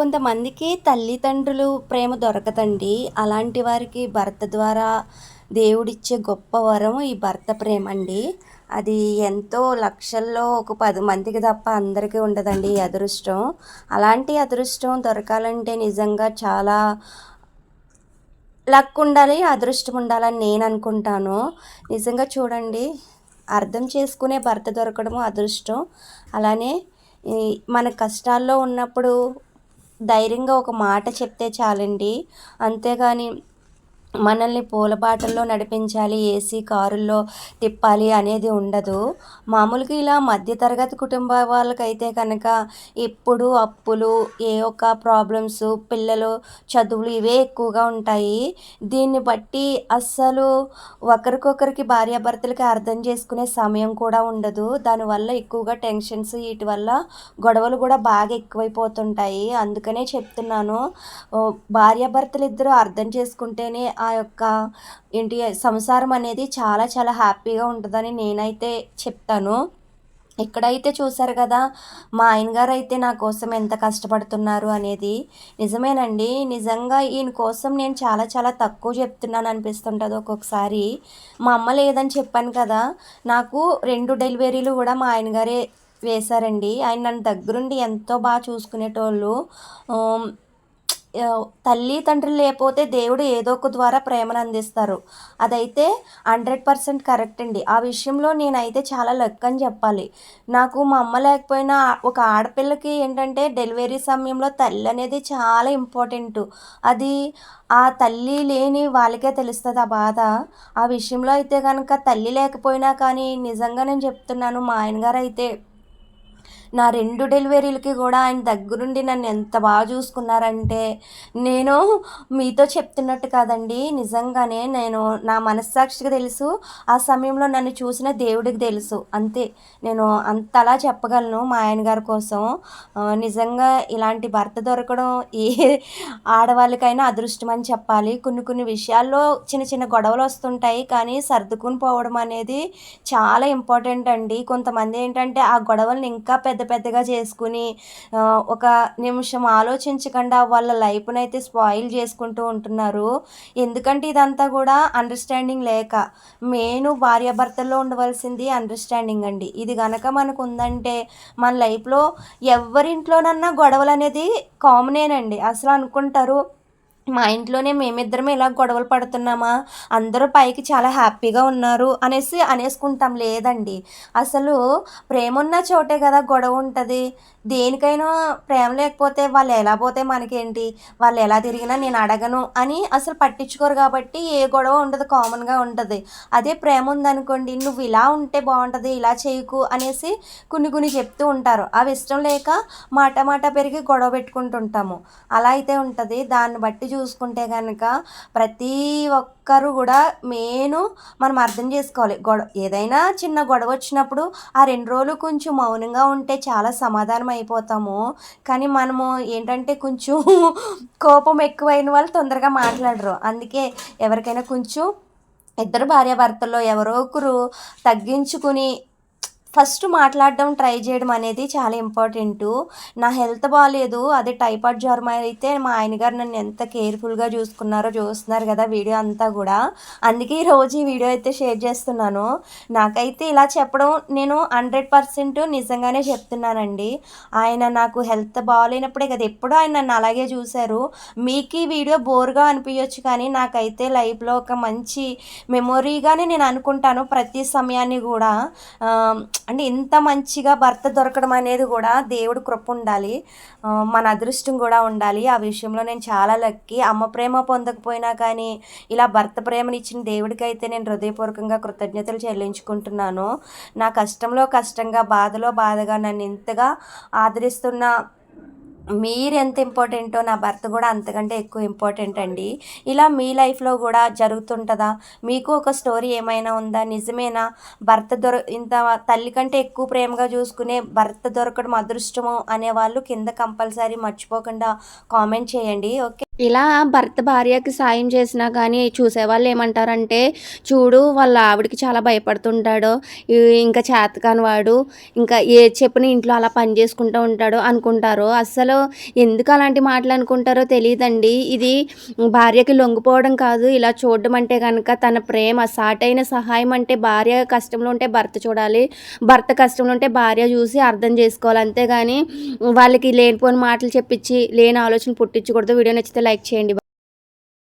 కొంతమందికి తల్లిదండ్రులు ప్రేమ దొరకదండి. అలాంటి వారికి భర్త ద్వారా దేవుడిచ్చే గొప్ప వరం ఈ భర్త ప్రేమ అండి అది ఎంతో లక్షల్లో ఒక పది మందికి తప్ప అందరికీ ఉండదండి ఈ అదృష్టం. అలాంటి అదృష్టం దొరకాలంటే నిజంగా చాలా లక్ ఉండాలి అదృష్టం ఉండాలని నేను అనుకుంటాను. నిజంగా చూడండి అర్థం చేసుకునే భర్త దొరకడము అదృష్టం. అలానే ఈ మన కష్టాల్లో ఉన్నప్పుడు ధైర్యంగా ఒక మాట చెప్తే చాలండి. అంతేగాని మనల్ని పూలబాటల్లో నడిపించాలి ఏసీ కారుల్లో తిప్పాలి అనేది ఉండదు. మామూలుగా ఇలా మధ్యతరగతి కుటుంబ వాళ్ళకైతే కనుక ఎప్పుడు అప్పులు ఏ ఒక్క ప్రాబ్లమ్స్ పిల్లలు చదువులు ఇవే ఎక్కువగా ఉంటాయి. దీన్ని బట్టి అస్సలు ఒకరికొకరికి భార్యాభర్తలకి అర్థం చేసుకునే సమయం కూడా ఉండదు. దానివల్ల ఎక్కువగా టెన్షన్స్ వీటి వల్ల గొడవలు కూడా బాగా ఎక్కువైపోతుంటాయి. అందుకనే చెప్తున్నాను. భార్యాభర్తలు ఇద్దరు అర్థం చేసుకుంటేనే ఆ యొక్క ఏంటి సంసారం అనేది చాలా చాలా హ్యాపీగా ఉంటుందని నేనైతే చెప్తాను. ఇక్కడైతే చూసారు కదా మా ఆయన గారు అయితే నా కోసం ఎంత కష్టపడుతున్నారు అనేది నిజమేనండి. నిజంగా ఈయన కోసం నేను చాలా చాలా తక్కువ చెప్తున్నాను అనిపిస్తుంటుంది ఒక్కొక్కసారి. మా అమ్మ లేదని చెప్పాను కదా నాకు రెండు డెలివరీలు కూడా మా ఆయన గారే వేశారండి. ఆయన నన్ను దగ్గరుండి ఎంతో బాగా చూసుకునేటోళ్ళు. తల్లి తండ్రి లేకపోతే దేవుడు ఏదో ఒక ద్వారా ప్రేమను అందిస్తారు. అదైతే హండ్రెడ్ పర్సెంట్ కరెక్ట్ అండి. ఆ విషయంలో నేనైతే చాలా లక్ అని చెప్పాలి. నాకు మా అమ్మ లేకపోయినా ఒక ఆడపిల్లకి ఏంటంటే డెలివరీ సమయంలో తల్లి అనేది చాలా ఇంపార్టెంట్. అది ఆ తల్లి లేని వాళ్ళకే తెలుస్తుంది ఆ బాధ. ఆ విషయంలో అయితే కనుక తల్లి లేకపోయినా కానీ నిజంగా నేను చెప్తున్నాను మా ఆయన గారు అయితే నా రెండు డెలివరీలకి కూడా ఆయన దగ్గరుండి నన్ను ఎంత బాగా చూసుకున్నారంటే నేను మీతో చెప్తున్నట్టు కాదండి. నిజంగానే నేను నా మనస్సాక్షికి తెలుసు ఆ సమయంలో నన్ను చూసిన దేవుడికి తెలుసు. అంతే. నేను అంతలా చెప్పగలను మా ఆయన గారి కోసం. నిజంగా ఇలాంటి భర్త దొరకడం ఏ ఆడవాళ్ళకైనా అదృష్టం అని చెప్పాలి. కొన్ని కొన్ని విషయాల్లో చిన్న చిన్న గొడవలు వస్తుంటాయి కానీ సర్దుకుని పోవడం అనేది చాలా ఇంపార్టెంట్ అండి. కొంతమంది ఏంటంటే ఆ గొడవల్ని ఇంకా పెద్ద పెద్ద పెద్దగా చేసుకుని ఒక నిమిషం ఆలోచించకుండా వాళ్ళ లైఫ్ని అయితే స్పాయిల్ చేసుకుంటూ ఉంటున్నారు. ఎందుకంటే ఇదంతా కూడా అండర్స్టాండింగ్ లేక. మెయిన్ భార్యాభర్తల్లో ఉండవలసింది అండర్స్టాండింగ్ అండి. ఇది కనుక మనకు ఉందంటే మన లైఫ్లో ఎవరింట్లోనన్నా గొడవలు అనేది కామనేనండి అసలు అనుకుంటారు మా ఇంట్లోనే మేమిద్దరమే ఇలా గొడవలు పడుతున్నామా? అందరూ పైకి చాలా హ్యాపీగా ఉన్నారు అనేసి అనేసుకుంటాం లేదండి. అసలు ప్రేమ ఉన్న చోటే కదా గొడవ ఉంటుంది. దేనికైనా ప్రేమ లేకపోతే వాళ్ళు ఎలా పోతే మనకేంటి? వాళ్ళు ఎలా తిరిగినా నేను అడగను అని అసలు పట్టించుకోరు కాబట్టి ఏ గొడవ ఉండదు కామన్గా ఉంటుంది. అదే ప్రేమ ఉందనుకోండి నువ్వు ఇలా ఉంటే బాగుంటుంది ఇలా చేయకు అనేసి కొన్ని కొన్ని చెప్తూ ఉంటారు. అవి ఇష్టం లేక మాట మాట పెరిగి గొడవ పెట్టుకుంటుంటాము. అలా అయితే ఉంటుంది. దాన్ని బట్టి చూసుకుంటే కనుక ప్రతి ఒక్కరు కూడా మెయిన్ మనం అర్థం చేసుకోవాలి. గొడవ ఏదైనా చిన్న గొడవ వచ్చినప్పుడు ఆ రెండు రోజులు కొంచెం మౌనంగా ఉంటే చాలా సమాధానం అయిపోతాము. కానీ మనము ఏంటంటే కొంచెం కోపం ఎక్కువైన వాళ్ళు తొందరగా మాట్లాడరు. అందుకే ఎవరికైనా కొంచెం ఇద్దరు భార్యాభర్తల్లో ఎవరో ఒకరు తగ్గించుకుని ఫస్ట్ మాట్లాడడం ట్రై చేయడం అనేది చాలా ఇంపార్టెంట్. నా హెల్త్ బాగాలేదు అదే టైఫాయిడ్ జ్వరం అయితే మా ఆయన గారు నన్ను ఎంత కేర్ఫుల్గా చూసుకున్నారో చూస్తున్నారు కదా వీడియో అంతా కూడా. అందుకే ఈరోజు ఈ వీడియో అయితే షేర్ చేస్తున్నాను. నాకైతే ఇలా చెప్పడం నేను హండ్రెడ్ పర్సెంట్ నిజంగానే చెప్తున్నానండి. ఆయన నాకు హెల్త్ బాగాలేనప్పుడే కదా ఎప్పుడూ ఆయన నన్ను అలాగే చూశారు. మీకు ఈ వీడియో బోర్గా అనిపించవచ్చు కానీ నాకైతే లైఫ్లో ఒక మంచి మెమొరీగానే నేను అనుకుంటాను ప్రతి సమయాన్ని కూడా. అంటే ఇంత మంచిగా భర్త దొరకడం అనేది కూడా దేవుడు కృప ఉండాలి. మన అదృష్టం కూడా ఉండాలి. ఆ విషయంలో నేను చాలా లక్కీ. అమ్మ ప్రేమ పొందకపోయినా కానీ ఇలా భర్త ప్రేమనిచ్చిన దేవుడికి అయితే నేను హృదయపూర్వకంగా కృతజ్ఞతలు చెల్లించుకుంటున్నాను. నా కష్టంలో కష్టంగా బాధలో బాధగా నన్ను ఇంతగా ఆదరిస్తున్న మీరు ఎంత ఇంపార్టెంటో నా భర్త కూడా అంతకంటే ఎక్కువ ఇంపార్టెంట్ అండి. ఇలా మీ లైఫ్లో కూడా జరుగుతుంటుందా? మీకు ఒక స్టోరీ ఏమైనా ఉందా? నిజమేనా? భర్త దొర ఇంత తల్లి కంటే ఎక్కువ ప్రేమగా చూసుకునే భర్త దొరకడం అదృష్టము అనేవాళ్ళు కింద కంపల్సరీ మర్చిపోకుండా కామెంట్ చేయండి. ఓకే. ఇలా భర్త భార్యకి సాయం చేసినా కానీ చూసేవాళ్ళు ఏమంటారంటే చూడు వాళ్ళ ఆవిడకి చాలా భయపడుతుంటాడు. ఇంకా చేతకాని వాడు. ఇంకా ఏ చెప్పిన ఇంట్లో అలా పని చేసుకుంటూ ఉంటాడు అనుకుంటారు. అస్సలు ఎందుకు అలాంటి మాటలు అనుకుంటారో తెలియదండి ఇది భార్యకి లొంగిపోవడం కాదు. ఇలా చూడడం అంటే కనుక తన ప్రేమ సాటైన సహాయం అంటే భార్య కష్టంలో ఉంటే భర్త చూడాలి. భర్త కష్టంలో ఉంటే భార్య చూసి అర్థం చేసుకోవాలి. అంతేగాని వాళ్ళకి లేనిపోని మాటలు చెప్పించి లేని ఆలోచన పుట్టించకూడదు. వీడియో నచ్చితే లైక్ చేయండి.